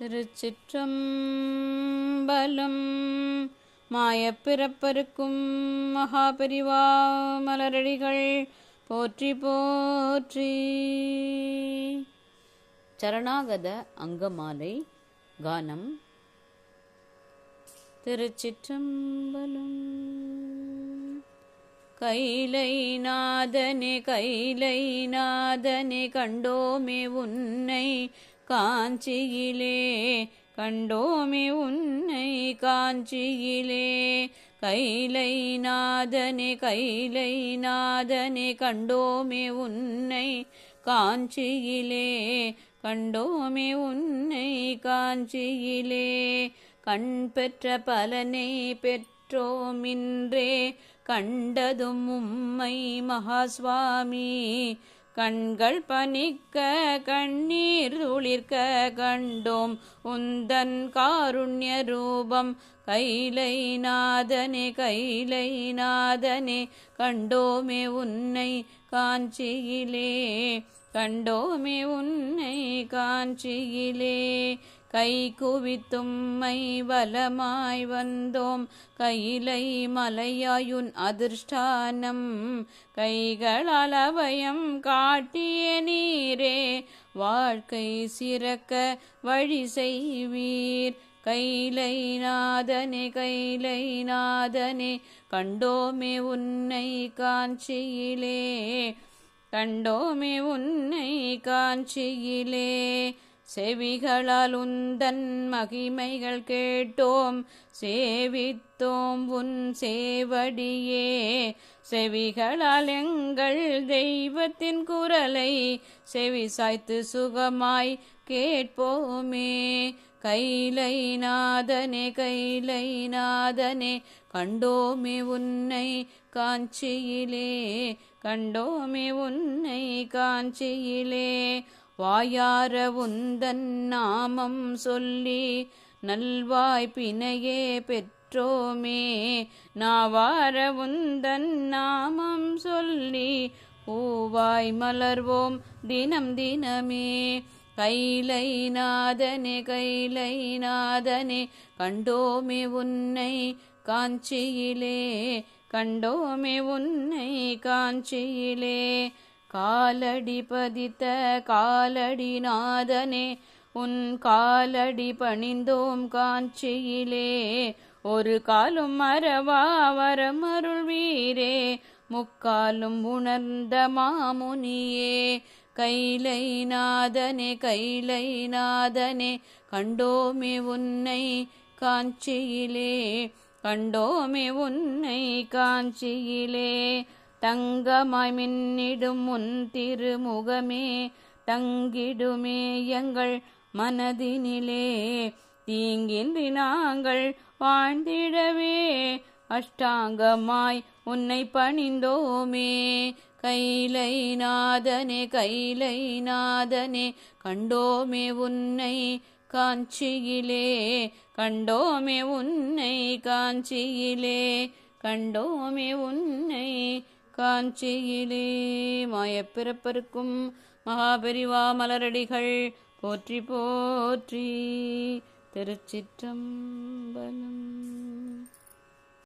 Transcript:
திருச்சிற்றம்பலம் மாயப்பிறப்பருக்கும் மகாபெரிவா மலரடிகள் போற்றி போற்றி. சரணாகத அங்கமாலை கானம். திருச்சிற்றம்பலம் கைலை நாதனே கைலை நாதனே கண்டோமே உன்னை காஞ்சியிலே கண்டோமே உன்னை காஞ்சியிலே. கைலை நாதனே கைலை நாதனே கண்டோமே உன்னை காஞ்சியிலே. கண்டோமே உன்னை காஞ்சியிலே. கண் பெற்ற பலனை பெற்றோமின்றே கண்டதும் உம்மை மகாஸ்வாமி. கண்கள் பனிக்க கண்ணீர் துளிர்க்க கண்டோம். உந்தன் காருண்ய ரூபம் கைலை நாதனே கைலை நாதனே கண்டோமே உன்னை காஞ்சியிலே கண்டோமே உன்னை காஞ்சியிலே. கை குவித்தும்மை வலமாய் வந்தோம். கையிலை மலையாயுன் அதிர்ஷ்டானம். கைகளால் அவயம் காட்டிய நீரே. வாழ்க்கை சிறக்க வழி செய்வீர். கைலை நாதனே கைலை நாதனே கண்டோமே உன்னை காஞ்சியிலே. கண்டோமே உன்னை காஞ்சியிலே. செவிகளால் உந்தன் மகிமைகள் கேட்டோம். சேவித்தோம் உன் சேவடியே. செவிகளால் எங்கள் தெய்வத்தின் குரலை செவி சாய்த்து சுகமாய் கேட்போமே. கைலை நாதனே கைலை நாதனே கண்டோமே உன்னை காஞ்சியிலே. கண்டோமே உன்னை காஞ்சியிலே. வாயார உந்தன் நாமம் சொல்லி நல்வாய்ப்பினையே பெற்றோமே. நாவார உந்தன் நாமம் சொல்லி பூவாய் மலர்வோம் தினம் தினமே. கைலை நாதனே கைலை நாதனே கண்டோமே உன்னை காஞ்சியிலே. கண்டோமே உன்னை காஞ்சியிலே. காலடி பதித்த காலடி நாதனே உன் காலடி பணிந்தோம் காஞ்சியிலே. ஒரு காலும் மறவா வரமருள் வீரே முக்காலும் உணர்ந்த மாமுனியே. கைலை நாதனே கைலை நாதனே கண்டோமே உன்னை காஞ்சியிலே. கண்டோமே உன்னை காஞ்சியிலே. தங்கமாய் மின்னிடும் உன் திருமுகமே தங்கிடுமே எங்கள் மனதினிலே. தீங்கின்றி நாங்கள் வாழ்ந்திடவே அஷ்டாங்கமாய் உன்னை பணிந்தோமே. கைலை நாதனே கைலை நாதனே கண்டோமே உன்னை காஞ்சியிலே. கண்டோமே உன்னை காஞ்சியிலே கண்டோமே உன்னை காஞ்சியிலே மாயப்பிறப்பருக்கும் மகாபெரிவா மலரடிகள் போற்றி போற்றி திருச்சிற்றம்பலம்.